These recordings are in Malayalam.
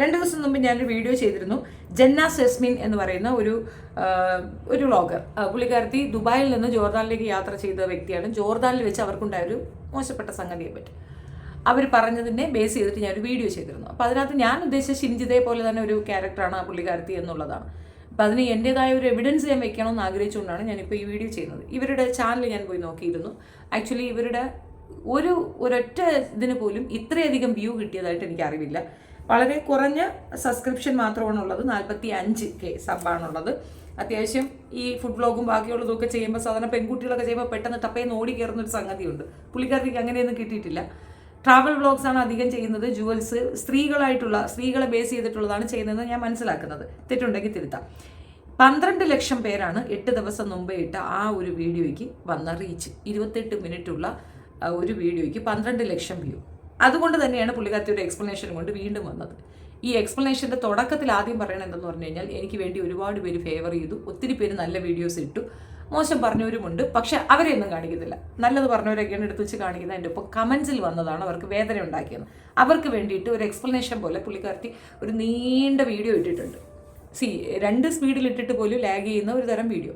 രണ്ട് ദിവസം മുമ്പ് ഞാനൊരു വീഡിയോ ചെയ്തിരുന്നു. ജന്ന സെസ്മിൻ എന്ന് പറയുന്ന ഒരു ഒരു വ്ളോഗർ. പുള്ളിക്കാരത്തി ദുബായിൽ നിന്ന് ജോർദാനിലേക്ക് യാത്ര ചെയ്ത വ്യക്തിയാണ്. ജോർദാനിൽ വെച്ച് അവർക്കുണ്ടായ ഒരു മോശപ്പെട്ട സംഗതിയെ പറ്റി. അവർ പറഞ്ഞതിനെ ബേസ് ചെയ്തിട്ട് ഞാനൊരു വീഡിയോ ചെയ്തിരുന്നു. അപ്പോൾ അതിനകത്ത് ഞാൻ ഉദ്ദേശിച്ച ഷിൻജിതയെ പോലെ തന്നെ ഒരു ക്യാരക്ടറാണ് ആ പുള്ളിക്കാരത്തി എന്നുള്ളതാണ്. അപ്പോൾ അതിന് എന്റെതായ ഒരു എവിഡൻസ് ഞാൻ വെക്കണമെന്ന് ആഗ്രഹിച്ചുകൊണ്ടാണ് ഞാനിപ്പോൾ ഈ വീഡിയോ ചെയ്യുന്നത്. ഇവരുടെ ചാനൽ ഞാൻ പോയി നോക്കിയിരുന്നു. ആക്ച്വലി ഇവരുടെ ഒരു ഒരൊറ്റ ഇതിന് പോലും ഇത്രയധികം വ്യൂ കിട്ടിയതായിട്ട് എനിക്ക് അറിവില്ല. വളരെ കുറഞ്ഞ സബ്സ്ക്രിപ്ഷൻ മാത്രമാണുള്ളത്. നാൽപ്പത്തി അഞ്ച് കെ സബാണുള്ളത് അത്യാവശ്യം ഈ ഫുഡ് വ്ലോഗും ബാക്കിയുള്ളതൊക്കെ ചെയ്യുമ്പോൾ സാധാരണ പെൺകുട്ടികളൊക്കെ ചെയ്യുമ്പോൾ പെട്ടെന്ന് ടപ്പേന്ന് ഓടി കയറുന്ന ഒരു സംഗതിയുണ്ട്. പുള്ളിക്കാർക്ക് അങ്ങനെയൊന്നും കിട്ടിയിട്ടില്ല. ട്രാവൽ വ്ളോഗ്സ് ആണ് അധികം ചെയ്യുന്നത്. ജുവൽസ് സ്ത്രീകളായിട്ടുള്ള സ്ത്രീകളെ ബേസ് ചെയ്തിട്ടുള്ളതാണ് ചെയ്യുന്നതെന്ന് ഞാൻ മനസ്സിലാക്കുന്നത്. തെറ്റുണ്ടെങ്കിൽ തിരുത്താം. പന്ത്രണ്ട് ലക്ഷം പേരാണ് എട്ട് ദിവസം മുമ്പേ ഇട്ട ആ ഒരു വീഡിയോയ്ക്ക് വന്ന റീച്ച് ഇരുപത്തെട്ട് മിനിറ്റുള്ള ഒരു വീഡിയോയ്ക്ക് പന്ത്രണ്ട് ലക്ഷം വ്യൂ അതുകൊണ്ട് തന്നെയാണ് പുള്ളിക്കാരത്തി ഒരു എക്സ്പ്ലനേഷൻ കൊണ്ട് വീണ്ടും വന്നത്. ഈ എക്സ്പ്ലനേഷന്റെ തുടക്കത്തിൽ ആദ്യം പറയണത് എന്തെന്ന് പറഞ്ഞു കഴിഞ്ഞാൽ എനിക്ക് വേണ്ടി ഒരുപാട് പേര് ഫേവർ ചെയ്തു ഒത്തിരി പേര് നല്ല വീഡിയോസ് ഇട്ടു മോശം പറഞ്ഞവരുമുണ്ട് പക്ഷെ അവരെയൊന്നും കാണിക്കുന്നില്ല. നല്ലത് പറഞ്ഞവരൊക്കെയാണ് എടുത്ത് വെച്ച് കാണിക്കുന്നത്. എന്റെ ഒപ്പം കമൻസിൽ വന്നതാണ് അവർക്ക് വേദന ഉണ്ടാക്കിയത്. അവർക്ക് വേണ്ടിയിട്ട് ഒരു എക്സ്പ്ലനേഷൻ പോലെ പുള്ളിക്കാരത്തി ഒരു നീണ്ട വീഡിയോ ഇട്ടിട്ടുണ്ട്. സി രണ്ട് സ്പീഡിൽ ഇട്ടിട്ട് പോലും ലാഗ് ചെയ്യുന്ന ഒരു തരം വീഡിയോ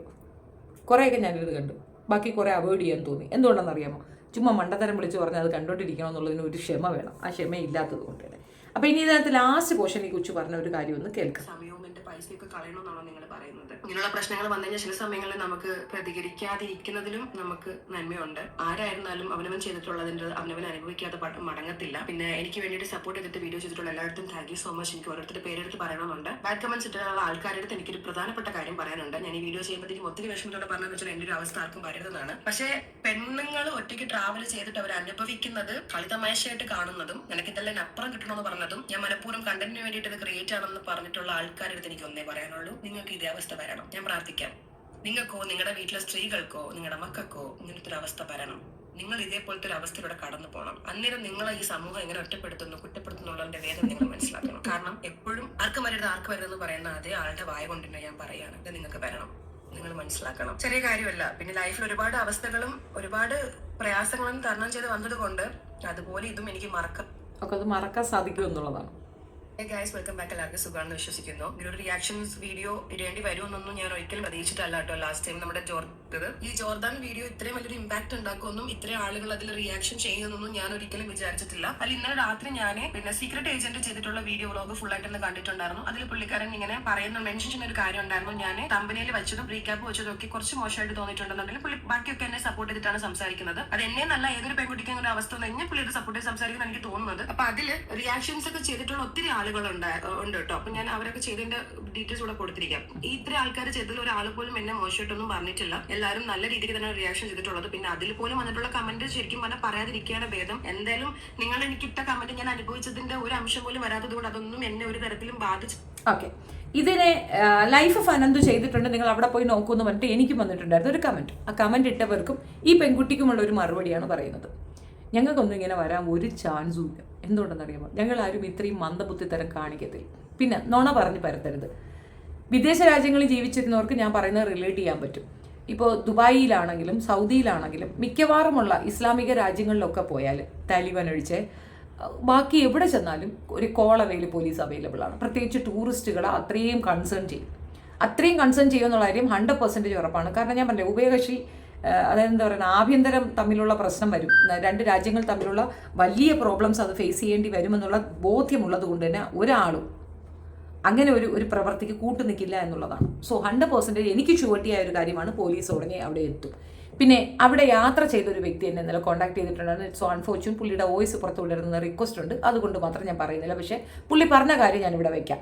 കുറേയൊക്കെ ഞാനിത് കണ്ടു. ബാക്കി കുറേ അവോയ്ഡ് ചെയ്യാൻ തോന്നി. എന്തുകൊണ്ടെന്ന് അറിയാമോ ചുമ്മാ മണ്ടത്തരം വിളിച്ച് പറഞ്ഞാൽ അത് കണ്ടോണ്ടിരിക്കണം എന്നുള്ളതിന് ഒരു ക്ഷമ വേണം. ആ ക്ഷമ ഇല്ലാത്തത് കൊണ്ട് തന്നെ അപ്പോൾ ഇനി ഇതിനകത്ത് ലാസ്റ്റ് പോർഷനെ കുറിച്ച് പറഞ്ഞ ഒരു കാര്യം ഒന്ന് കേൾക്കാം. പൈസയൊക്കെ കളയണമെന്നാണോ നിങ്ങൾ പറയുന്നത്? ഇങ്ങനെയുള്ള പ്രശ്നങ്ങൾ വന്നു കഴിഞ്ഞാൽ ചില സമയങ്ങളിൽ നമുക്ക് പ്രതികരിക്കാതിരിക്കുന്നതിലും നമുക്ക് നന്മയുണ്ട്. ആരായിരുന്നാലും അവനവൻ ചെയ്തിട്ടുള്ളതിന്റെ അവനവൻ അനുഭവിക്കാതെ മടങ്ങത്തില്ല. പിന്നെ എനിക്ക് വേണ്ടിയിട്ട് സപ്പോർട്ട് ചെയ്തിട്ട് വീഡിയോ ചെയ്തിട്ടുള്ള എല്ലായിടത്തും താങ്ക് യു സോ മച്ച് എനിക്ക് ഓരോരുത്തരുടെ പേരെടുത്ത് പറയണമെന്നുണ്ട്. ബാഡ് കമൻസ് ഇട്ടുള്ള ആൾക്കാരുടെ അടുത്ത് എനിക്കൊരു പ്രധാനപ്പെട്ട കാര്യം പറയാനുണ്ട്. ഞാൻ ഈ വീഡിയോ ചെയ്യുമ്പോഴത്തേക്കും ഒത്തിരി വിഷമത്തോടെ പറഞ്ഞതെന്ന് വെച്ചാൽ എന്റെ ഒരു അവസ്ഥ ആർക്കും പറയുന്നതാണ് പക്ഷേ പെണ്ണുങ്ങൾ ഒറ്റയ്ക്ക് ട്രാവൽ ചെയ്തിട്ട് അവർ അനുഭവിക്കുന്നത് കളിതമാശയായിട്ട് കാണുന്നതും നിനക്ക് ഇതെല്ലാം അപ്പുറം കിട്ടണമെന്ന് പറഞ്ഞതും ഞാൻ മനഃപൂർവം കണ്ടന്റിന് വേണ്ടിയിട്ട് ഇത് ക്രിയേറ്റ് ആണെന്ന് പറഞ്ഞിട്ടുള്ള ആൾക്കാരുടെ അടുത്ത് എനിക്ക് ഒന്നേ പറയാനുള്ളൂ. നിങ്ങൾക്ക് ഇതേ അവസ്ഥ വരണം. ഞാൻ പ്രാർത്ഥിക്കാം. നിങ്ങൾക്കോ നിങ്ങളുടെ വീട്ടിലെ സ്ത്രീകൾക്കോ നിങ്ങളുടെ മക്കൾക്കോ ഇങ്ങനത്തെ ഒരു അവസ്ഥ വരണം. നിങ്ങൾ ഇതേപോലത്തെ ഒരു അവസ്ഥയിലൂടെ കടന്നു പോകണം. അന്നേരം നിങ്ങളെ ഈ സമൂഹം എങ്ങനെ ഒറ്റപ്പെടുത്തുന്നു കുറ്റപ്പെടുത്തുന്നുള്ളതിന്റെ വേദന നിങ്ങൾ മനസ്സിലാക്കണം. കാരണം എപ്പോഴും ആർക്ക് വരരുത് ആർക്ക് വരരുതെന്ന് പറയുന്ന അതേ ആളുടെ വായ കൊണ്ട് ഞാൻ പറയുകയാണ്. ഇത് നിങ്ങൾക്ക് വരണം. നിങ്ങൾ മനസ്സിലാക്കണം. ചെറിയ കാര്യമല്ല. പിന്നെ ലൈഫിൽ ഒരുപാട് അവസ്ഥകളും ഒരുപാട് പ്രയാസങ്ങളും തരണം ചെയ്ത് വന്നത് കൊണ്ട് അതുപോലെ ഇതും എനിക്ക് മറക്ക ഒക്കെ അത് മറക്കാൻ സാധിക്കും എന്നുള്ളതാണ്. ഗൈസ് വെൽക്കം ബാക്ക് എല്ലാവർക്കും സുഖമാണെന്ന് വിശ്വസിക്കുന്നു. ഇങ്ങനെ ഒരു റിയാക്ഷൻസ് വീഡിയോ ഇടേണ്ടി വരുമെന്നൊന്നും ഞാൻ ഒരിക്കലും പ്രതീക്ഷിച്ചിട്ടല്ല കേട്ടോ. ലാസ്റ്റ് ടൈം നമ്മുടെ ജോർദത് ഈ ജോർദാൻ വീഡിയോ ഇത്രയും വലിയൊരു ഇമ്പാക്ട് ഉണ്ടാക്കുമെന്നും ഇത്രയും ആളുകൾ അതിൽ റിയാക്ഷൻ ചെയ്യുമെന്നൊന്നും ഞാൻ ഒരിക്കലും വിചാരിച്ചിട്ടില്ല. അതിൽ ഇന്നലെ രാത്രി ഞാൻ പിന്നെ സീക്രട്ട് ഏജന്റ് ചെയ്തിട്ടുള്ള വീഡിയോ വ്ലോഗ് ഫുൾ ആയിട്ട് ഒന്ന് കണ്ടിട്ടുണ്ടായിരുന്നു. അതിൽ പുള്ളിക്കാരൻ ഇങ്ങനെ പറയുന്ന മെൻഷൻ ചെയ്യുന്ന ഒരു കാര്യം ഉണ്ടായിരുന്നു. ഞാൻ കമ്പനിയിൽ വെച്ചതും റീക്യാപ്പ് വെച്ചതും ഒക്കെ കുറച്ച് മോശമായിട്ട് തോന്നിയിട്ടുണ്ടെന്നുണ്ടെങ്കിൽ പുള്ളി ബാക്കിയൊക്കെ എന്നെ സപ്പോർട്ട് ചെയ്തിട്ടാണ് സംസാരിക്കുന്നത്. അത് എന്നെ നല്ല ഏതൊരു പെൺകുട്ടിക്കും ഒരു അവസ്ഥ തന്നെ പുള്ളിയുടെ സപ്പോർട്ട് ചെയ്ത് സംസാരിക്കുന്ന എനിക്ക് തോന്നുന്നത്. അപ്പൊ അതിൽ റിയാക്ഷൻസ് ഒക്കെ ചെയ്തിട്ടുള്ള ഒത്തിരി ആളുകൾ ഉണ്ട് കേട്ടോ. അപ്പൊ ഞാൻ അവരൊക്കെ ചെയ്തതിന്റെ ഡീറ്റെയിൽസ് കൂടെ കൊടുത്തിരിക്കാം. ഈ ഇത്ര ആൾക്കാർ ചെയ്തതിൽ ഒരാൾ പോലും എന്നെ മോശമായിട്ടൊന്നും പറഞ്ഞിട്ടില്ല. എല്ലാവരും നല്ല രീതിക്ക് തന്നെ റിയാക്ഷൻ ചെയ്തിട്ടുള്ളത്. പിന്നെ അതിൽ പോലും വന്നിട്ടുള്ള കമന്റ് ശരിക്കും പറഞ്ഞാൽ പറയാതിരിക്കുകയാണ് ഭേദം. എന്തായാലും നിങ്ങൾ എനിക്ക് ഇട്ട കമന്റ് ഞാൻ അനുഭവിച്ചതിന്റെ ഒരു അംശം പോലും വരാത്തത് കൊണ്ട് അതൊന്നും എന്നെ ഒരു തരത്തിലും ബാധിച്ചു ഓക്കെ ഇതിനെ ലൈഫ് ഓഫ് അനന്ത് ചെയ്തിട്ടുണ്ട്. നിങ്ങൾ അവിടെ പോയി നോക്കൂ എന്ന് പറഞ്ഞിട്ട് എനിക്കും വന്നിട്ടുണ്ടായിരുന്നു ഒരു കമന്റ് ആ കമന്റ് ഇട്ടവർക്കും ഈ പെൺകുട്ടിക്കുമുള്ള ഒരു മറുപടിയാണ് പറയുന്നത്. ഞങ്ങൾക്കൊന്നും ഇങ്ങനെ വരാൻ ഒരു ചാൻസും ഇല്ല. ഞങ്ങൾ ആരും ഇത്രയും മന്ദബുദ്ധി മന്ദബുദ്ധിത്തരം കാണിക്കത്തില്ല. പിന്നെ നുണ പറഞ്ഞ് പരത്തരുത്. വിദേശ രാജ്യങ്ങളിൽ ജീവിച്ചിരുന്നവർക്ക് ഞാൻ പറയുന്നത് റിലേറ്റ് ചെയ്യാൻ പറ്റും. ഇപ്പോൾ ദുബായിലാണെങ്കിലും സൗദിയിലാണെങ്കിലും മിക്കവാറുമുള്ള ഇസ്ലാമിക രാജ്യങ്ങളിലൊക്കെ പോയാൽ താലിബാൻ ഒഴിച്ച് ബാക്കി എവിടെ ചെന്നാലും ഒരു കോൾ അവൈൽ പോലീസ് അവൈലബിൾ ആണ്. പ്രത്യേകിച്ച് ടൂറിസ്റ്റുകളെ അത്രയും കൺസേൺ ചെയ്യും. അത്രയും കൺസേൺ ചെയ്യുമെന്നുള്ള കാര്യം ഹൺഡ്രഡ് പെർസെന്റേജ് ഉറപ്പാണ്. കാരണം ഞാൻ പറഞ്ഞില്ലേ ഉഭയകക്ഷി അതായത് എന്താ പറയുക ആഭ്യന്തരം തമ്മിലുള്ള പ്രശ്നം വരും. രണ്ട് രാജ്യങ്ങൾ തമ്മിലുള്ള വലിയ പ്രോബ്ലംസ് അത് ഫേസ് ചെയ്യേണ്ടി വരുമെന്നുള്ള ബോധ്യമുള്ളത് കൊണ്ട് തന്നെ ഒരാളും അങ്ങനെ ഒരു ഒരു പ്രവർത്തിക്ക് കൂട്ടു നിൽക്കില്ല എന്നുള്ളതാണ്. സോ ഹൺഡ്രഡ് പെർസെന്റേജ് എനിക്ക് ചുവട്ടിയായ ഒരു കാര്യമാണ് പോലീസ് ഉടനെ അവിടെ എത്തും. പിന്നെ അവിടെ യാത്ര ചെയ്ത ഒരു വ്യക്തി എന്നെ ഇന്നലെ കോൺടാക്ട് ചെയ്തിട്ടുണ്ടായിരുന്നു. സോ അൺഫോർച്യൂൺ പുള്ളിയുടെ വോയിസ് പുറത്തു വിടരുന്ന റിക്വസ്റ്റ് ഉണ്ട്. അതുകൊണ്ട് മാത്രം ഞാൻ പറയുന്നില്ല. പക്ഷേ പുള്ളി പറഞ്ഞ കാര്യം ഞാൻ ഇവിടെ വയ്ക്കാം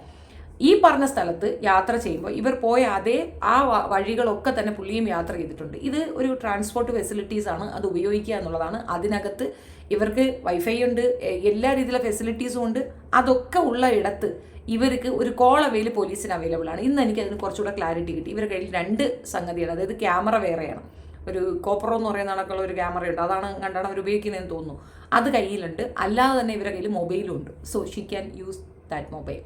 ഈ പറഞ്ഞ സ്ഥലത്ത് യാത്ര ചെയ്യുമ്പോൾ ഇവർ പോയ അതേ ആ വഴികളൊക്കെ തന്നെ പുള്ളിയും യാത്ര ചെയ്തിട്ടുണ്ട്. ഇത് ഒരു ട്രാൻസ്പോർട്ട് ഫെസിലിറ്റീസ് ആണ്. അത് ഉപയോഗിക്കുക എന്നുള്ളതാണ്. അതിനകത്ത് ഇവർക്ക് വൈഫൈ ഉണ്ട് എല്ലാ രീതിയിലുള്ള ഫെസിലിറ്റീസും ഉണ്ട്. അതൊക്കെ ഉള്ള ഇടത്ത് ഇവർക്ക് ഒരു കോൾ അവൈൽ പോലീസിന് അവൈലബിൾ ആണ്. ഇന്ന് എനിക്ക് അതിന് കുറച്ചുകൂടെ ക്ലാരിറ്റി കിട്ടി. ഇവരുടെ കയ്യിൽ രണ്ട് സംഗതിയാണ്. അതായത് ക്യാമറ വേറെയാണ്. ഒരു കോപ്പറോ എന്ന് പറയുന്ന കണക്കുള്ള ഒരു ക്യാമറയുണ്ട് അതാണ് കണ്ടാണ് അവർ ഉപയോഗിക്കുന്നതെന്ന് തോന്നുന്നു. അത് കയ്യിലുണ്ട്. അല്ലാതെ തന്നെ ഇവരുടെ കയ്യിൽ മൊബൈലും ഉണ്ട്. So she can use that mobile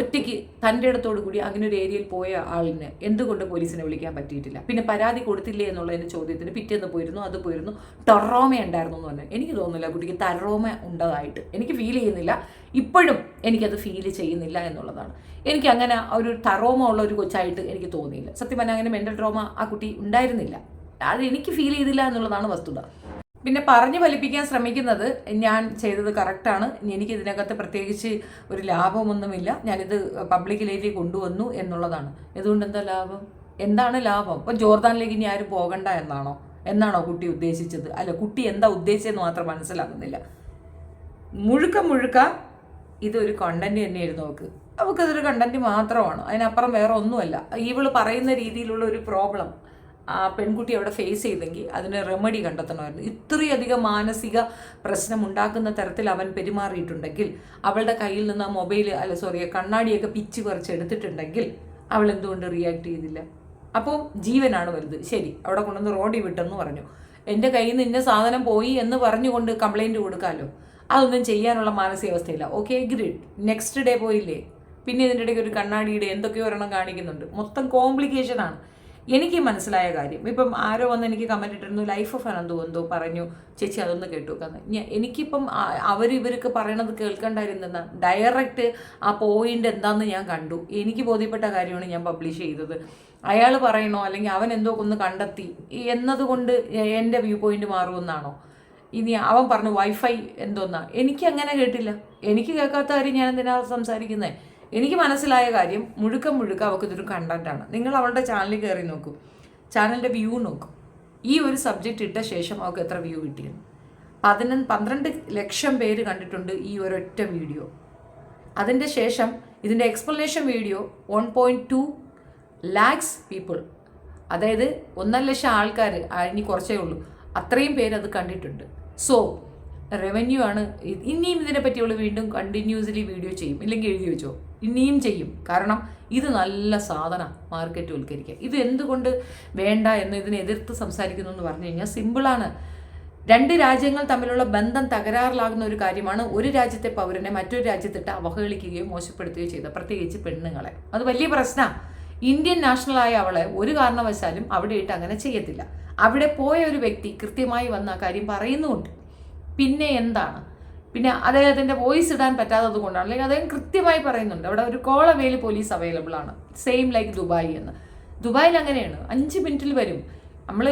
ഒറ്റയ്ക്ക് തന്റെ ഇടത്തോടു കൂടി അങ്ങനെ ഒരു ഏരിയയിൽ പോയ ആളിന് എന്തുകൊണ്ട് പോലീസിനെ വിളിക്കാൻ പറ്റിയിട്ടില്ല? പിന്നെ പരാതി കൊടുത്തില്ലേ എന്നുള്ളതിന്റെ ചോദ്യത്തിന് പിറ്റേന്ന് പോയിരുന്നു അത് പോയിരുന്നു. ടൊറോമ ഉണ്ടായിരുന്നു എന്ന് പറഞ്ഞു എനിക്ക് തോന്നുന്നില്ല കുട്ടിക്ക് തറോമ ഉണ്ടതായിട്ട്. എനിക്ക് ഫീൽ ചെയ്യുന്നില്ല. ഇപ്പോഴും എനിക്കത് ഫീൽ ചെയ്യുന്നില്ല എന്നുള്ളതാണ്. എനിക്ക് അങ്ങനെ ഒരു തറോമ ഉള്ള ഒരു കൊച്ചായിട്ട് എനിക്ക് തോന്നിയില്ല. സത്യം പറഞ്ഞാൽ അങ്ങനെ മെന്റൽ ട്രോമ ആ കുട്ടി ഉണ്ടായിരുന്നില്ല. അത് എനിക്ക് ഫീൽ ചെയ്തില്ല എന്നുള്ളതാണ് വസ്തുത. പിന്നെ പറഞ്ഞു ഫലിപ്പിക്കാൻ ശ്രമിക്കുന്നത് ഞാൻ ചെയ്തത് കറക്റ്റാണ് എനിക്ക് ഇതിനകത്ത് പ്രത്യേകിച്ച് ഒരു ലാഭമൊന്നുമില്ല. ഞാനിത് പബ്ലിക്കിലേക്ക് കൊണ്ടുവന്നു എന്നുള്ളതാണ്. ഇതുകൊണ്ട് എന്താ ലാഭം? എന്താണ് ലാഭം? ഇപ്പം ജോർദാനിലേക്ക് ഇനി ആരും പോകണ്ട എന്നാണോ? എന്നാണോ കുട്ടി ഉദ്ദേശിച്ചത്? അല്ല കുട്ടി എന്താ ഉദ്ദേശിച്ചതെന്ന് മാത്രം മനസ്സിലാകുന്നില്ല. മുഴുക്ക മുഴുക്ക ഇതൊരു കണ്ടന്റ് തന്നെയായിരുന്നു നോക്ക് അവൾക്കതൊരു കണ്ടന്റ് മാത്രമാണ്. അതിനപ്പുറം വേറെ ഒന്നുമല്ല ഇവൾ പറയുന്ന രീതിയിലുള്ള ഒരു പ്രോബ്ലം ആ പെൺകുട്ടി അവിടെ ഫേസ് ചെയ്തെങ്കിൽ അതിന് റെമഡി കണ്ടെത്തണമായിരുന്നു. ഇത്രയധികം മാനസിക പ്രശ്നം ഉണ്ടാക്കുന്ന തരത്തിൽ അവൻ പെരുമാറിയിട്ടുണ്ടെങ്കിൽ അവളുടെ കയ്യിൽ നിന്ന് ആ മൊബൈൽ അല്ല സോറി കണ്ണാടിയൊക്കെ പിച്ച് കുറച്ച് എടുത്തിട്ടുണ്ടെങ്കിൽ അവൾ എന്തുകൊണ്ട് റിയാക്ട് ചെയ്തില്ല? അപ്പോൾ ജീവനാണ് വലുത്. ശരി അവിടെ കൊണ്ടുവന്ന് റോഡി വിട്ടെന്ന് പറഞ്ഞു. എന്റെ കയ്യിൽ നിന്ന് ഇന്ന സാധനം പോയി എന്ന് പറഞ്ഞുകൊണ്ട് കംപ്ലൈന്റ് കൊടുക്കാമല്ലോ അതൊന്നും ചെയ്യാനുള്ള മാനസികാവസ്ഥയില്ല. ഓക്കെ ഗ്രിഡ് നെക്സ്റ്റ് ഡേ പോയില്ലേ? പിന്നെ ഇതിന്റെ ഇടയ്ക്ക് ഒരു കണ്ണാടിയുടെ എന്തൊക്കെയോ ഒരെണ്ണം കാണിക്കുന്നുണ്ട്. മൊത്തം കോംപ്ലിക്കേഷനാണ് എനിക്ക് മനസ്സിലായ കാര്യം. ഇപ്പം ആരോ വന്ന് എനിക്ക് കമന്റ് ഇട്ടിരുന്നു ലൈഫ് ഓഫ് അനന്തു എന്തോ പറഞ്ഞു. ചേച്ചി അതൊന്ന് കേട്ടു കാരണം ഞാൻ എനിക്കിപ്പം അവർ ഇവർക്ക് പറയണത് കേൾക്കണ്ടായിരുന്ന ഡയറക്റ്റ് ആ പോയിന്റ് എന്താണെന്ന് ഞാൻ കണ്ടു. എനിക്ക് ബോധ്യപ്പെട്ട കാര്യമാണ് ഞാൻ പബ്ലിഷ് ചെയ്തത്. അയാൾ പറയണോ? അല്ലെങ്കിൽ അവൻ എന്തോ ഒന്ന് കണ്ടെത്തി. എന്നതുകൊണ്ട് എന്റെ വ്യൂ പോയിന്റ് മാറുമെന്നാണോ? ഇനി അവൻ പറഞ്ഞു വൈഫൈ എന്തോന്നാ. എനിക്ക് അങ്ങനെ കേട്ടില്ല. എനിക്ക് കേൾക്കാത്ത കാര്യം ഞാൻ എന്തിനാണ് സംസാരിക്കുന്നത് എനിക്ക് മനസ്സിലായ കാര്യം മുഴുക്കം മുഴുക്കം അവൾക്ക് ഇതൊരു കണ്ടന്റാണ് നിങ്ങൾ അവളുടെ ചാനലിൽ കയറി നോക്കൂ. ചാനലിന്റെ വ്യൂ നോക്കൂ. ഈ ഒരു സബ്ജക്റ്റ് ഇട്ട ശേഷം അവൾക്ക് എത്ര വ്യൂ കിട്ടിയെന്ന്. പതിനൊന്ന് പന്ത്രണ്ട് ലക്ഷം പേര് കണ്ടിട്ടുണ്ട് ഈ ഒരൊറ്റ വീഡിയോ അതിന്റെ ശേഷം ഇതിന്റെ explanation video one point two lakhs people അതായത് ഒന്നര ലക്ഷം ആൾക്കാർ ഇനി കുറച്ചേ ഉള്ളൂ. അത്രയും പേര് അത് കണ്ടിട്ടുണ്ട്. സോ റവന്യൂ ആണ്. ഇനിയും ഇതിനെ പറ്റിയുള്ള വീണ്ടും കണ്ടിന്യൂസ്ലി വീഡിയോ ചെയ്യും. ഇല്ലെങ്കിൽ എഴുതി വെച്ചോ. ഇനിയും ചെയ്യും. കാരണം ഇത് നല്ല സാധന മാർക്കറ്റ് വൽക്കരിക്കുക ഇത് എന്തുകൊണ്ട് വേണ്ട എന്ന് ഇതിനെ എതിർത്ത് സംസാരിക്കുന്നു എന്ന് പറഞ്ഞു കഴിഞ്ഞാൽ സിമ്പിളാണ് രണ്ട് രാജ്യങ്ങൾ തമ്മിലുള്ള ബന്ധം തകരാറിലാകുന്ന ഒരു കാര്യമാണ് ഒരു രാജ്യത്തെ പൗരനെ മറ്റൊരു രാജ്യത്തിട്ട് അവഹേളിക്കുകയോ മോശപ്പെടുത്തുകയോ ചെയ്ത പ്രത്യേകിച്ച് പെണ്ണുങ്ങളെ. അത് വലിയ പ്രശ്നമാണ് ഇന്ത്യൻ നാഷണലായ അവളെ ഒരു കാരണവശാലും അവിടെ ഇട്ട് അങ്ങനെ ചെയ്യത്തില്ല. അവിടെ പോയ ഒരു വ്യക്തി കൃത്യമായി വന്ന കാര്യം പറയുന്നുമുണ്ട് പിന്നെ എന്താണ്? പിന്നെ അദ്ദേഹത്തിന്റെ വോയിസ് ഇടാൻ പറ്റാത്തത് കൊണ്ടാണ്. അല്ലെങ്കിൽ അദ്ദേഹം കൃത്യമായി പറയുന്നുണ്ട്. അവിടെ ഒരു കോൾ അവൈലബിൾ പോലീസ് അവൈലബിൾ ആണ്. സെയിം ലൈക്ക് ദുബായ് എന്ന്. ദുബായിൽ അങ്ങനെയാണ്. അഞ്ച് മിനിറ്റിൽ വരും. നമ്മൾ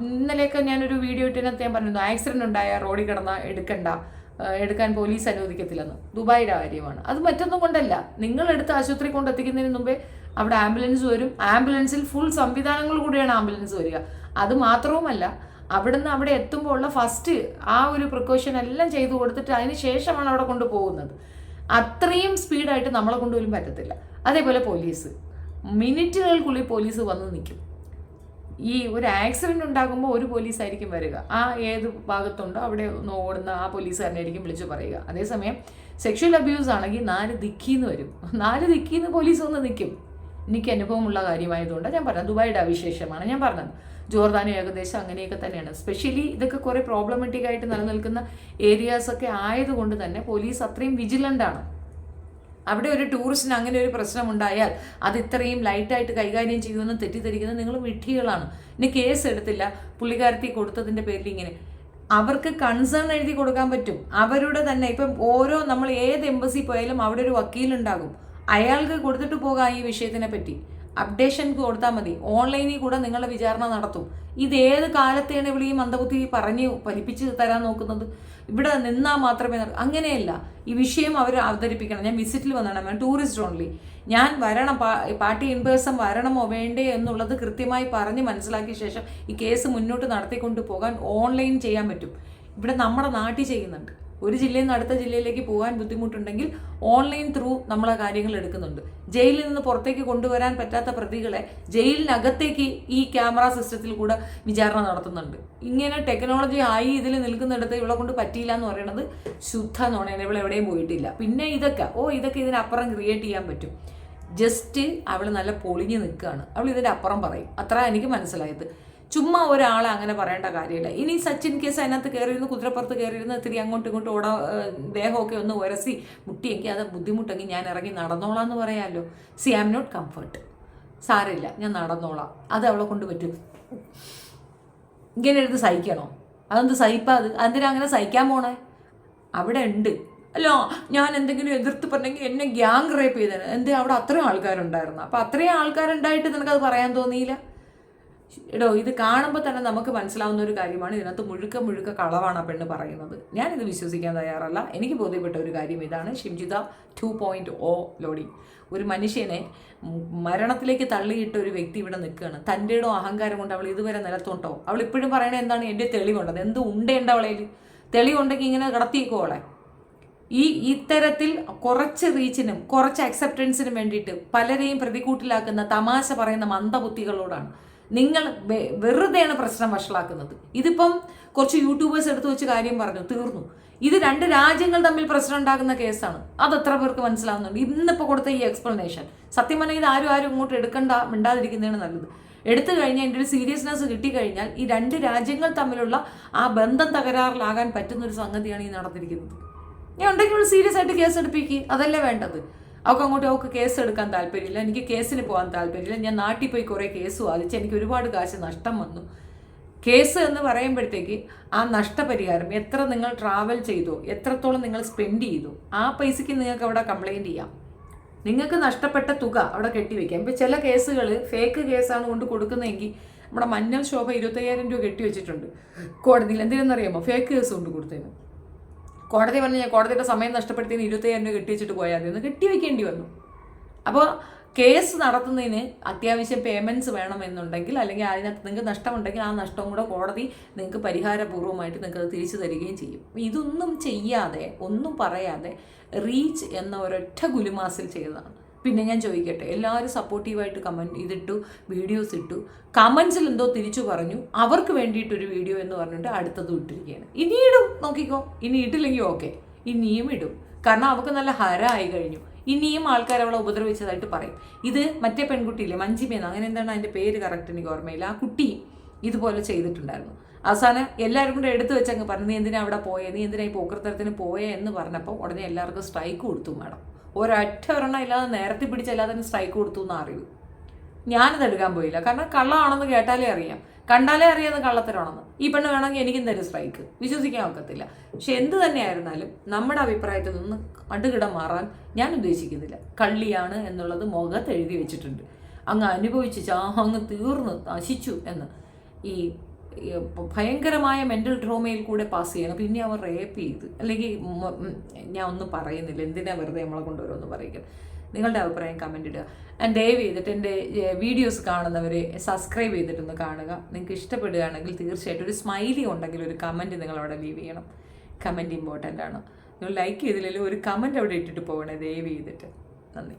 ഇന്നലെയൊക്കെ ഞാനൊരു വീഡിയോ ഇട്ടിനകത്ത് ഞാൻ പറഞ്ഞു ആക്സിഡന്റ് ഉണ്ടായ റോഡിൽ കിടന്ന എടുക്കണ്ട എടുക്കാൻ പോലീസ് അനുവദിക്കത്തില്ലെന്ന്. ദുബായിയുടെ കാര്യമാണ്. അത് മറ്റൊന്നും കൊണ്ടല്ല. നിങ്ങൾ എടുത്ത് ആശുപത്രി കൊണ്ടെത്തിക്കുന്നതിന് മുമ്പേ അവിടെ ആംബുലൻസ് വരും. ആംബുലൻസിൽ ഫുൾ സംവിധാനങ്ങൾ കൂടിയാണ് ആംബുലൻസ് വരിക. അത് മാത്രവുമല്ല അവിടുന്ന് അവിടെ എത്തുമ്പോൾ ഉള്ള ഫസ്റ്റ് ആ ഒരു പ്രിക്കോഷൻ എല്ലാം ചെയ്തു കൊടുത്തിട്ട് അതിന് ശേഷമാണ് അവിടെ കൊണ്ടുപോകുന്നത് അത്രയും സ്പീഡായിട്ട് നമ്മളെ കൊണ്ടുപോലും പറ്റത്തില്ല. അതേപോലെ പോലീസ് മിനിറ്റുകൾക്കുള്ളിൽ പോലീസ് വന്ന് നിൽക്കും. ഈ ഒരു ആക്സിഡന്റ് ഉണ്ടാകുമ്പോൾ ഒരു പോലീസായിരിക്കും വരിക. ആ ഏത് ഭാഗത്തുണ്ടോ അവിടെ ഓടുന്ന ആ പോലീസുകാരനായിരിക്കും വിളിച്ച് പറയുക. അതേസമയം സെക്ഷൽ അബ്യൂസ് ആണെങ്കിൽ നാല് ദിക്കിന്ന് വരും. നാല് ദിക്കിന്ന് പോലീസ് ഒന്ന് നിൽക്കും. എനിക്ക് അനുഭവമുള്ള കാര്യമായതുകൊണ്ടാണ് ഞാൻ പറഞ്ഞത് ദുബായിയുടെ അവിശേഷമാണ്. ഞാൻ പറഞ്ഞത് ജോർദാനും ഏകദേശം അങ്ങനെയൊക്കെ തന്നെയാണ്. സ്പെഷ്യലി ഇതൊക്കെ കുറേ പ്രോബ്ലമാറ്റിക് ആയിട്ട് നിലനിൽക്കുന്ന ഏരിയാസ് ഒക്കെ ആയതുകൊണ്ട് തന്നെ പോലീസ് അത്രയും വിജിലന്റ് ആണ്. അവിടെ ഒരു ടൂറിസ്റ്റിന് അങ്ങനെ ഒരു പ്രശ്നം ഉണ്ടായാൽ അത് ഇത്രയും ലൈറ്റായിട്ട് കൈകാര്യം ചെയ്യുമെന്ന് തെറ്റിദ്ധരിക്കുന്നത് നിങ്ങൾ വിഡ്ഢികളാണ്. ഇനി കേസ് എടുത്തില്ല പുള്ളിക്കാരത്തി കൊടുത്തതിന്റെ പേരിൽ ഇങ്ങനെ. അവർക്ക് കൺസേൺ എഴുതി കൊടുക്കാൻ പറ്റും. അവരുടെ തന്നെ ഇപ്പം ഓരോ നമ്മൾ ഏത് എംബസി പോയാലും അവിടെ ഒരു വക്കീലുണ്ടാകും. അയാൾക്ക് കൊടുത്തിട്ട് പോകാം ഈ വിഷയത്തിനെ പറ്റി. അപ്ഡേഷൻ കൊടുത്താൽ മതി. ഓൺലൈനിൽ കൂടെ നിങ്ങളുടെ വിചാരണ നടത്തും. ഇത് ഏത് കാലത്തെയാണ് ഇവിടെ ഈ മന്ദബുദ്ധി പറഞ്ഞ് ഫലിപ്പിച്ച് തരാൻ നോക്കുന്നത്? ഇവിടെ നിന്നാൽ മാത്രമേ അങ്ങനെയല്ല. ഈ വിഷയം അവർ അവതരിപ്പിക്കണം. ഞാൻ വിസിറ്റിൽ വന്നതാണ് ടൂറിസ്റ്റ് ഓൺലി ഞാൻ വരണം. പാർട്ടി ഇൻ പേഴ്സൺ വരണമോ വേണ്ടേ എന്നുള്ളത് കൃത്യമായി പറഞ്ഞ് മനസ്സിലാക്കിയ ശേഷം ഈ കേസ് മുന്നോട്ട് നടത്തിക്കൊണ്ട് പോകാൻ ഓൺലൈൻ ചെയ്യാൻ പറ്റും. ഇവിടെ നമ്മുടെ നാട്ടിൽ ചെയ്യുന്നുണ്ട്. ഒരു ജില്ലയിൽ നിന്ന് അടുത്ത ജില്ലയിലേക്ക് പോകാൻ ബുദ്ധിമുട്ടുണ്ടെങ്കിൽ ഓൺലൈൻ ത്രൂ നമ്മൾ ആ കാര്യങ്ങൾ എടുക്കുന്നുണ്ട്. ജയിലിൽ നിന്ന് പുറത്തേക്ക് കൊണ്ടുവരാൻ പറ്റാത്ത പ്രതികളെ ജയിലിനകത്തേക്ക് ഈ ക്യാമറ സിസ്റ്റത്തിൽ കൂടെ വിചാരണ നടത്തുന്നുണ്ട്. ഇങ്ങനെ ടെക്നോളജി ആയി ഇതിൽ നിൽക്കുന്നിടത്ത് ഇവളെ കൊണ്ട് പറ്റിയില്ല എന്ന് പറയുന്നത് ശുദ്ധ നുണയാണ്. ഇവൾ എവിടെയും പോയിട്ടില്ല. പിന്നെ ഇതൊക്കെ ഓ ഇതൊക്കെ ഇതിനപ്പുറം ക്രിയേറ്റ് ചെയ്യാൻ പറ്റും. ജസ്റ്റ് അവൾ നല്ല പൊളിഞ്ഞ് നിൽക്കുകയാണ്. അവൾ ഇതിന്റെ അപ്പുറം പറയും. അത്ര എനിക്ക് മനസ്സിലായത്. ചുമ്മാ ഒരാൾ അങ്ങനെ പറയേണ്ട കാര്യമില്ല. ഇനി സച്ചിൻ കേസ് അതിനകത്ത് കയറിയിരുന്ന് കുതിരപ്പുറത്ത് കയറിയിരുന്ന് ഇത്തിരി അങ്ങോട്ടും ഇങ്ങോട്ടും ഓടാ ദേഹമൊക്കെ ഒന്ന് ഉരസി മുട്ടിയെങ്കിൽ അത് ബുദ്ധിമുട്ടെങ്കിൽ ഞാൻ ഇറങ്ങി നടന്നോളാം എന്ന് പറയാമല്ലോ see I am not comfort സാരമില്ല ഞാൻ നടന്നോളാം. അത് അവളെ കൊണ്ട് പറ്റും. ഇങ്ങനെ എടുത്ത് സഹിക്കണോ? അതെന്ത് സഹിപ്പാ അത്? എന്തിനാ അങ്ങനെ സഹിക്കാൻ പോണേ? അവിടെ ഉണ്ട്. അല്ലോ ഞാൻ എന്തെങ്കിലും എതിർത്ത് പറഞ്ഞെങ്കിൽ എന്നെ ഗ്യാങ് റേപ്പ് ചെയ്തേനെ. എന്തേ അവിടെ അത്രയും ആൾക്കാരുണ്ടായിരുന്നു? അപ്പം അത്രയും ആൾക്കാരുണ്ടായിട്ട് നിനക്കത് പറയാൻ തോന്നിയില്ല? എടോ ഇത് കാണുമ്പോൾ തന്നെ നമുക്ക് മനസ്സിലാവുന്ന ഒരു കാര്യമാണ്. ഇതിനകത്ത് മുഴുക്ക മുഴുക്ക കളവാണ് ആ പെണ്ണ് പറയുന്നത്. ഞാനിത് വിശ്വസിക്കാൻ തയ്യാറല്ല. എനിക്ക് ബോധ്യപ്പെട്ട ഒരു കാര്യം ഇതാണ്. Shimjitha two point o loading ഒരു മനുഷ്യനെ മരണത്തിലേക്ക് തള്ളിയിട്ട ഒരു വ്യക്തി ഇവിടെ നിൽക്കുകയാണ്. തന്റെ ഇടോ അഹങ്കാരം കൊണ്ട് അവൾ ഇതുവരെ നിലത്തുണ്ടോ? അവൾ ഇപ്പോഴും പറയണത് എന്താണ് എന്റെ തെളിവുണ്ടത് എന്ത് ഉണ്ടേണ്ട അവളേൽ? തെളിവുണ്ടെങ്കിൽ ഇങ്ങനെ കടത്തിയേക്കോ അവളെ? ഈ ഇത്തരത്തിൽ കുറച്ച് റീച്ചിനും കുറച്ച് അക്സെപ്റ്റൻസിനും വേണ്ടിയിട്ട് പലരെയും പ്രതികൂട്ടിലാക്കുന്ന തമാശ പറയുന്ന മന്ദബുദ്ധികളോടാണ്. നിങ്ങൾ വെറുതെയാണ് പ്രശ്നം വഷളാക്കുന്നത്. ഇതിപ്പം കുറച്ച് യൂട്യൂബേഴ്സ് എടുത്തു വെച്ച് കാര്യം പറഞ്ഞു തീർന്നു. ഇത് രണ്ട് രാജ്യങ്ങൾ തമ്മിൽ പ്രശ്നം ഉണ്ടാകുന്ന കേസാണ്. അത് എത്ര പേർക്ക് മനസ്സിലാവുന്നുണ്ട്. ഇന്നിപ്പോൾ കൊടുത്ത ഈ എക്സ്പ്ലനേഷൻ സത്യം പറഞ്ഞാൽ ഇത് ആരും ആരും ഇങ്ങോട്ട് എടുക്കണ്ട മിണ്ടാതിരിക്കുന്നതാണ് നല്ലത്. എടുത്തു കഴിഞ്ഞാൽ എന്റെ ഒരു സീരിയസ്നെസ് കിട്ടിക്കഴിഞ്ഞാൽ ഈ രണ്ട് രാജ്യങ്ങൾ തമ്മിലുള്ള ആ ബന്ധം തകരാറിലാകാൻ പറ്റുന്ന ഒരു സംഗതിയാണ് ഈ നടന്നിരിക്കുന്നത്. ഞാൻ ഉണ്ടെങ്കിൽ സീരിയസ് ആയിട്ട് കേസ് എടുപ്പിക്കുക അതല്ലേ വേണ്ടത്? അവൾക്ക് അങ്ങോട്ട് അവൾക്ക് കേസ് എടുക്കാൻ താല്പര്യമില്ല. എനിക്ക് കേസിന് പോകാൻ താല്പര്യമില്ല. ഞാൻ നാട്ടിൽ പോയി കുറേ കേസ് വാദിച്ച്. എനിക്ക് ഒരുപാട് കാശ് നഷ്ടം വന്നു. കേസ് എന്ന് പറയുമ്പോഴത്തേക്ക് ആ നഷ്ടപരിഹാരം എത്ര നിങ്ങൾ ട്രാവൽ ചെയ്തു എത്രത്തോളം നിങ്ങൾ സ്പെൻഡ് ചെയ്തു ആ പൈസയ്ക്ക് നിങ്ങൾക്ക് അവിടെ കംപ്ലൈന്റ് ചെയ്യാം. നിങ്ങൾക്ക് നഷ്ടപ്പെട്ട തുക അവിടെ കെട്ടിവെക്കാം. ഇപ്പം ചില കേസുകൾ ഫേക്ക് കേസാണ് കൊണ്ട് കൊടുക്കുന്നതെങ്കിൽ നമ്മുടെ മഞ്ഞൾ ശോഭ ഇരുപത്തയ്യായിരം രൂപ കെട്ടിവെച്ചിട്ടുണ്ട്. കോടതിയിൽ എന്തിനെന്നറിയാമോ? ഫേക്ക് കേസ് കൊണ്ട് കൊടുത്തതിന് കോടതി പറഞ്ഞു ഞാൻ കോടതിയുടെ സമയം നഷ്ടപ്പെടുത്തിയതിന് ഇരുപത്തയ്യായിരം രൂപ കെട്ടിവെച്ചിട്ട് പോയാൽ മതി. എന്ന് കെട്ടിവെക്കേണ്ടി വന്നു. അപ്പോൾ കേസ് നടത്തുന്നതിന് അത്യാവശ്യം പേയ്മെന്റ്സ് വേണമെന്നുണ്ടെങ്കിൽ അല്ലെങ്കിൽ അതിനകത്ത് നിങ്ങൾക്ക് നഷ്ടമുണ്ടെങ്കിൽ ആ നഷ്ടം കൂടെ കോടതി നിങ്ങൾക്ക് പരിഹാരപൂർവമായിട്ട് നിങ്ങൾക്ക് തിരിച്ചു തരികയും ചെയ്യും. ഇതൊന്നും ചെയ്യാതെ ഒന്നും പറയാതെ റീച്ച് എന്ന ഒരൊറ്റ ഗുലുമാസിൽ ചെയ്തതാണ്. പിന്നെ ഞാൻ ചോദിക്കട്ടെ എല്ലാവരും സപ്പോർട്ടീവായിട്ട് കമന്റ് ഇതിട്ടു വീഡിയോസ് ഇട്ടു. കമൻസിൽ എന്തോ തിരിച്ചു പറഞ്ഞു. അവർക്ക് വേണ്ടിയിട്ടൊരു വീഡിയോ എന്ന് പറഞ്ഞിട്ട് അടുത്തത് ഇട്ടിരിക്കുകയാണ്. ഇനി ഇനിയിടും നോക്കിക്കോ. ഇനി ഇട്ടില്ലെങ്കിൽ ഓക്കെ ഇനിയും ഇടും. കാരണം അവൾക്ക് നല്ല ഹരമായി കഴിഞ്ഞു. ഇനിയും ആൾക്കാർ അവളെ ഉപദ്രവിച്ചതായിട്ട് പറയും. ഇത് മറ്റേ പെൺകുട്ടിയില്ലേ മഞ്ജിമേന്ന് അങ്ങനെ എന്താണ് അതിന്റെ പേര് കറക്റ്റ് എനിക്ക് ഓർമ്മയില്ല. ആ കുട്ടി ഇതുപോലെ ചെയ്തിട്ടുണ്ടായിരുന്നു. അവസാനം എല്ലാവരും കൂടെ എടുത്തു വെച്ചങ്ങ് പറഞ്ഞു നീ എന്തിനാ അവിടെ പോയേ? നീ എന്തിനാ ഈ പോക്കർത്തരത്തിന് പോയേ? എന്ന് പറഞ്ഞപ്പോൾ ഉടനെ എല്ലാവർക്കും സ്ട്രൈക്ക് കൊടുത്തു മാഡം ഒരൊറ്റ ഒരെണ്ണം ഇല്ലാതെ നേരത്തെ പിടിച്ചല്ലാതെ സ്ട്രൈക്ക് കൊടുത്തു എന്ന് അറിയൂ. ഞാനിത് എടുക്കാൻ പോയില്ല. കാരണം കള്ളമാണെന്ന് കേട്ടാലേ അറിയാം. കണ്ടാലേ അറിയാതെ കള്ളത്തരമാണെന്ന്. ഈ പെണ്ണ് വേണമെങ്കിൽ എനിക്കും തരും സ്ട്രൈക്ക് വിശ്വസിക്കാൻ ഒക്കത്തില്ല. പക്ഷെ എന്ത് തന്നെയായിരുന്നാലും നമ്മുടെ അഭിപ്രായത്തിൽ നിന്ന് അടുകിട മാറാൻ ഞാൻ ഉദ്ദേശിക്കുന്നില്ല. കള്ളിയാണ് എന്നുള്ളത് മുഖത്ത് എഴുതി വെച്ചിട്ടുണ്ട്. അങ്ങ് അനുഭവിച്ച് അങ്ങ് തീർന്ന് നശിച്ചു എന്ന്. ഈ ഭയങ്കരമായ മെന്റൽ ട്രോമയിൽ കൂടെ പാസ് ചെയ്യണം. പിന്നെ അവർ റേപ്പ് ചെയ്ത്. അല്ലെങ്കിൽ ഞാൻ ഒന്നും പറയുന്നില്ല. എന്തിനാ വെറുതെ നമ്മളെ കൊണ്ടുവരുമെന്ന് പറയുക നിങ്ങളുടെ അഭിപ്രായം കമന്റ് ഇടുക. ആൻഡ് ദയവ് ചെയ്തിട്ട് എന്റെ വീഡിയോസ് കാണുന്നവരെ സബ്സ്ക്രൈബ് ചെയ്തിട്ടൊന്ന് കാണുക. നിങ്ങൾക്ക് ഇഷ്ടപ്പെടുകയാണെങ്കിൽ തീർച്ചയായിട്ടും ഒരു സ്മൈലി ഉണ്ടെങ്കിൽ ഒരു കമന്റ് നിങ്ങൾ അവിടെ ലീവ് ചെയ്യണം. കമന്റ് ഇമ്പോർട്ടന്റ് ആണ്. നിങ്ങൾ ലൈക്ക് ചെയ്തില്ലെങ്കിൽ ഒരു കമന്റ് അവിടെ ഇട്ടിട്ട് പോകണേ. ദയവ് ചെയ്തിട്ട്. നന്ദി.